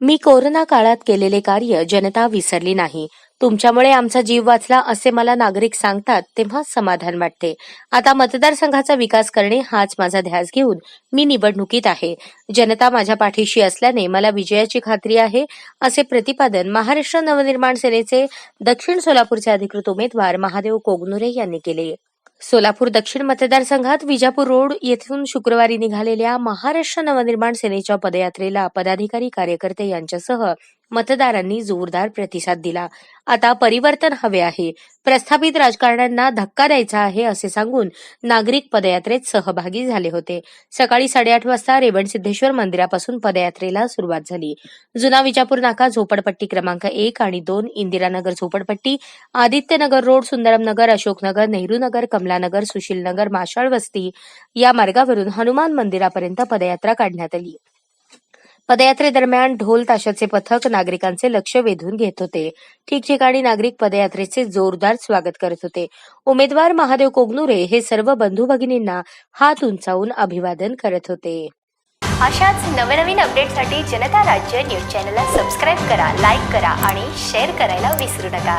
मी corona काळात केलेले कार्य जनता विसरली नाही. तुमच्यामुळे आमचा जीव वाचला असे मला नागरिक सांगतात तेव्हा समाधान वाटते. आता मतदारसंघाचा विकास करणे हाच माझा ध्यास घेऊन मी निवडणुकीत आहे. जनता माझ्या पाठीशी असल्याने मला विजयाची खात्री आहे असे प्रतिपादन महाराष्ट्र नवनिर्माण सेनेचे दक्षिण सोलापूरचे अधिकृत उमेदवार महादेव कोगनुरे यांनी केले. सोलापूर दक्षिण मतदारसंघात विजापूर रोड येथून शुक्रवारी निघालेल्या महाराष्ट्र नवनिर्माण सेनेच्या पदयात्रेला पदाधिकारी कार्यकर्ते यांच्यासह मतदारांनी जोरदार प्रतिसाद दिला. आता परिवर्तन हवे आहे. प्रस्थापित राजकारण्यांना धक्का द्यायचा आहे असे सांगून नागरिक पदयात्रेत सहभागी झाले होते. सकाळी साडेआठ वाजता रेवणसिद्धेश्वर मंदिरापासून पदयात्रेला सुरुवात झाली. जुना विजापूर नाका झोपडपट्टी क्रमांक एक आणि दोन इंदिरानगर झोपडपट्टी आदित्यनगर रोड सुंदरमनगर अशोकनगर नेहरूनगर कमलानगर सुशीलनगर माशाळ वस्ती या मार्गावरून हनुमान मंदिरापर्यंत पदयात्रा काढण्यात आली. पदयात्रेदरम्यान ढोल ताशाचे पथक नागरिकांचे लक्ष वेधून घेत होते. ठिकठिकाणी नागरिक पदयात्रेचे जोरदार स्वागत करत होते. उमेदवार महादेव कोगनुरे हे सर्व बंधू भगिनींना हात उंचावून अभिवादन करत होते. अशाच नवनवीन अपडेटसाठी जनता राज्य न्यूज चॅनलला सबस्क्राईब करा लाईक करा आणि शेअर करायला विसरू नका.